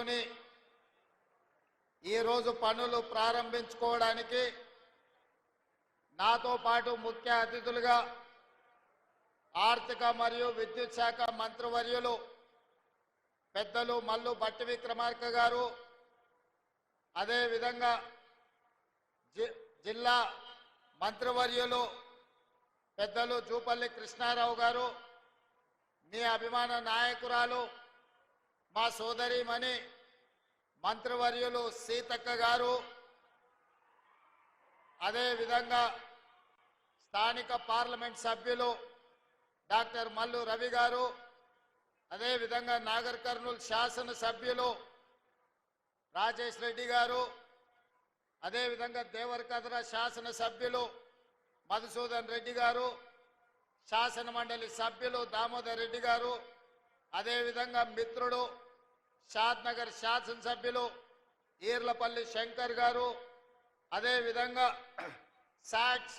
నిధులతోని ఈరోజు పనులు ప్రారంభించుకోవడానికి నాతో పాటు ముఖ్య అతిథులుగా ఆర్థిక మరియు విద్యుత్ శాఖ మంత్రివర్యులు పెద్దలు మల్లు బట్టి విక్రమార్క గారు అదేవిధంగా జి- జిల్లా మంత్రివర్యులు పెద్దలు జూపల్లి కృష్ణారావు గారు మీ అభిమాన నాయకురాలు మా సోదరిమణి మంత్రివర్యులు సీతక్క గారు అదేవిధంగా స్థానిక పార్లమెంట్ సభ్యులు డాక్టర్ మల్లు రవి గారు అదేవిధంగా నాగర్ కర్నూలు శాసన సభ్యులు రాజేష్ రెడ్డి గారు అదేవిధంగా దేవరకద్ర శాసన సభ్యులు మధుసూదన్ రెడ్డి గారు శాసన మండలి సభ్యులు దామోదర్ రెడ్డి గారు అదేవిధంగా మిత్రుడు షాద్ నగర్ శాసనసభ్యులు ఈర్లపల్లి శంకర్ గారు అదేవిధంగా సాక్స్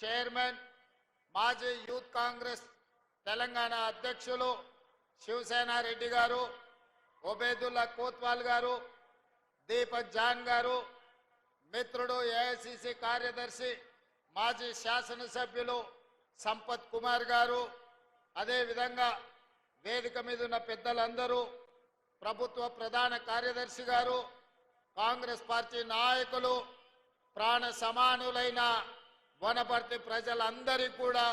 చైర్మన్ మాజీ యూత్ కాంగ్రెస్ తెలంగాణ అధ్యక్షులు శివసేన రెడ్డి గారు ఒబేదుల్లా కోత్వాల్ గారు దీపక్ జాన్ గారు మిత్రుడు ఏఐసిసి కార్యదర్శి మాజీ శాసనసభ్యులు సంపత్ కుమార్ గారు అదేవిధంగా వేదిక మీద ఉన్న పెద్దలందరూ ప్రభుత్వ ప్రధాన కార్యదర్శి గారు కాంగ్రెస్ పార్టీ నాయకులు ప్రాణ సమానులైన వనపర్తి ప్రజలందరికీ కూడా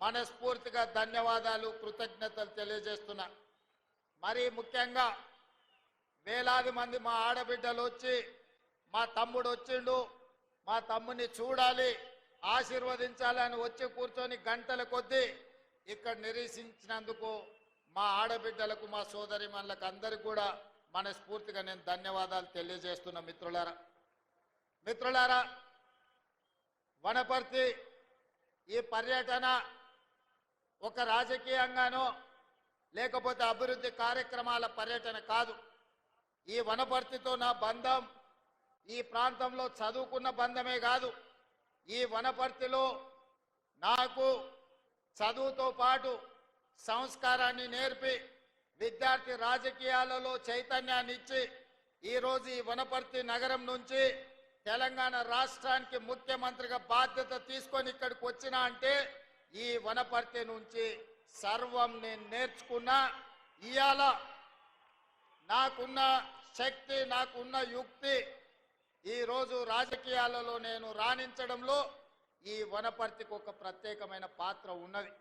మనస్ఫూర్తిగా ధన్యవాదాలు కృతజ్ఞతలు తెలియజేస్తున్నా. మరీ ముఖ్యంగా వేలాది మంది మా ఆడబిడ్డలు వచ్చి మా తమ్ముడు వచ్చిండు మా తమ్ముడిని చూడాలి ఆశీర్వదించాలని వచ్చి కూర్చొని గంటల కొద్దీ ఇక్కడ నిరీక్షించినందుకు మా ఆడబిడ్డలకు మా సోదరి మనలకు అందరికి కూడా మనస్ఫూర్తిగా నేను ధన్యవాదాలు తెలియజేస్తున్న మిత్రులారా. మిత్రులారా వనపర్తి ఈ పర్యటన ఒక రాజకీయంగానో లేకపోతే అభివృద్ధి కార్యక్రమాల పర్యటన కాదు. ఈ వనపర్తితో నా బంధం ఈ ప్రాంతంలో చదువుకున్న బంధమే కాదు. ఈ వనపర్తిలో నాకు చదువుతో పాటు సంస్కారాన్ని నేర్పి విద్యార్థి రాజకీయాలలో చైతన్యాన్ని ఇచ్చి ఈరోజు ఈ వనపర్తి నగరం నుంచి తెలంగాణ రాష్ట్రానికి ముఖ్యమంత్రిగా బాధ్యత తీసుకొని ఇక్కడికి వచ్చినా అంటే ఈ వనపర్తి నుంచి సర్వం నేను నేర్చుకున్నా ఇవాళ నాకున్న శక్తి నాకున్న యుక్తి ఈరోజు రాజకీయాలలో నేను రాణించడంలో ఈ వనపర్తికి ఒక ప్రత్యేకమైన పాత్ర ఉన్నది.